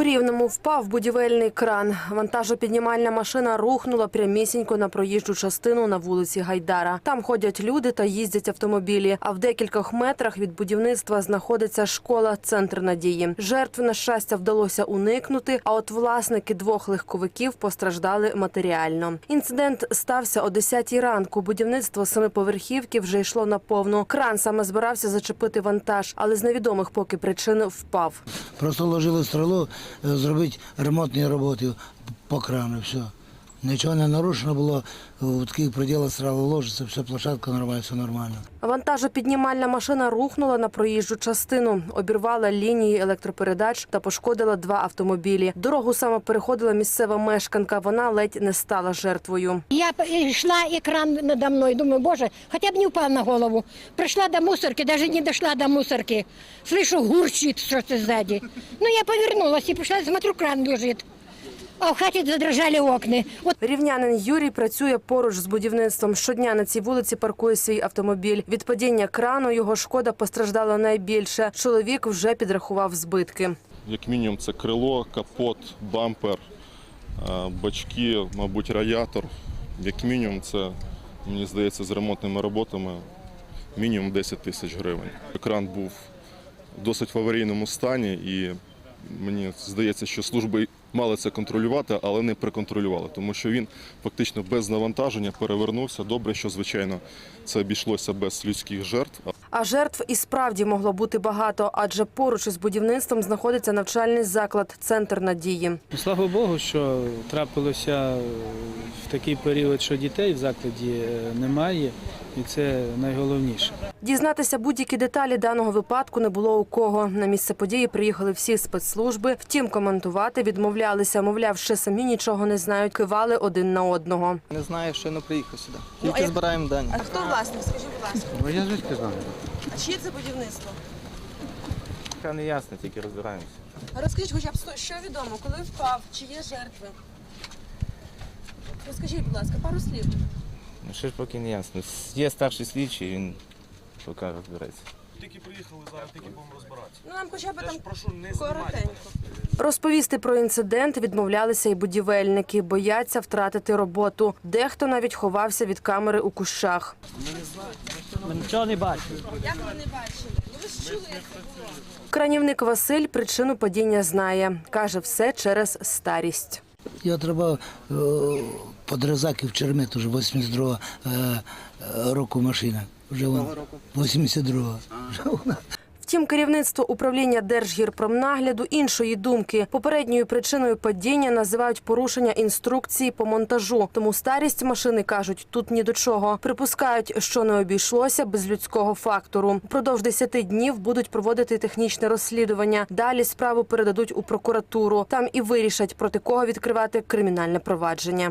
У Рівному впав будівельний кран. Вантажопіднімальна машина рухнула прямісінько на проїжджу частину на вулиці Гайдара. Там ходять люди та їздять автомобілі. А в декількох метрах від будівництва знаходиться школа Центр надії. Жертв на щастя вдалося уникнути. А от власники двох легковиків постраждали матеріально. Інцидент стався о 10-й ранку. Будівництво семиповерхівки вже йшло наповну. Кран саме збирався зачепити вантаж, але з невідомих поки причин впав. Просто ложили стрелу, е, зробити ремонтні роботи по крану, все. Нічого не нарушено було, в таких пределах стрела ложиться, все, площадка нормальна, все нормально. Вантажопіднімальна машина рухнула на проїжджу частину, обірвала лінії електропередач та пошкодила два автомобілі. Дорогу саме переходила місцева мешканка. Вона ледь не стала жертвою. Я йшла, екран надо мною, думаю, боже, хотя б не упав на голову. Прийшла до мусорки, даже не дошла до мусорки. Слышу, гурчить щось ззаді. Ну, я повернулась і пішла, смотрю, кран лежить. А в хаті задрожали окна. От Рівнянин Юрій працює поруч з будівництвом. Щодня на цій вулиці паркує свій автомобіль. Від падіння крану його шкода постраждала найбільше. Чоловік вже підрахував збитки. Як мінімум, це крило, капот, бампер, е, бачки, мабуть, радіатор. Як мінімум, це, мені здається, з ремонтними роботами мінімум 10 тисяч гривень. Екран був досить в аварійному стані, і мені здається, що служби мали це контролювати, але не приконтролювали, тому що він фактично без навантаження перевернувся. Добре, що звичайно це обійшлося без людських жертв. А жертв і справді могло бути багато, адже поруч із будівництвом знаходиться навчальний заклад Центр надії. Слава Богу, що трапилося в такий період, що дітей в закладі е, немає, і це найголовніше. Дізнатися будь-які деталі даного випадку не було у кого. На місце події приїхали всі спецслужби. Втім, коментувати відмовлялися. Мовляв, ще самі нічого не знають. Кивали один на одного. Не знаю, що не приїхав сюди. Тільки збираємо дані. А хто власник? Скажіть, будь ласка. Ну я звідки знаю. А чиє це будівництво? Поки не ясно, тільки розбираємося. А розкажіть хоча б що відомо, коли впав, чи є жертви? Розкажіть, будь ласка, пару слів. Ну ще ж поки не ясно. Є старший слідчий, він поки розбереться. Ну нам хоча б там коротенько. Розповісти про інцидент відмовлялися і будівельники. Бояться втратити роботу. Дехто навіть ховався від камери у кущах. Як ви не бачили? Ну ви ж чули, як це було. Кранівник Василь причину падіння знає. Каже, все через старість. Його треба е, подрізати в чермет, уже 82 е, е, року машина. Вже вон, 82 Вже вона Втім, керівництво управління Держгірпромнагляду іншої думки. Попередньою причиною падіння називають порушення інструкції по монтажу. Тому старість машини кажуть тут ні до чого. Припускають, що не обійшлося без людського фактору. Впродовж 10 днів будуть проводити технічне розслідування. Далі справу передадуть у прокуратуру. Там і вирішать проти кого відкривати кримінальне провадження.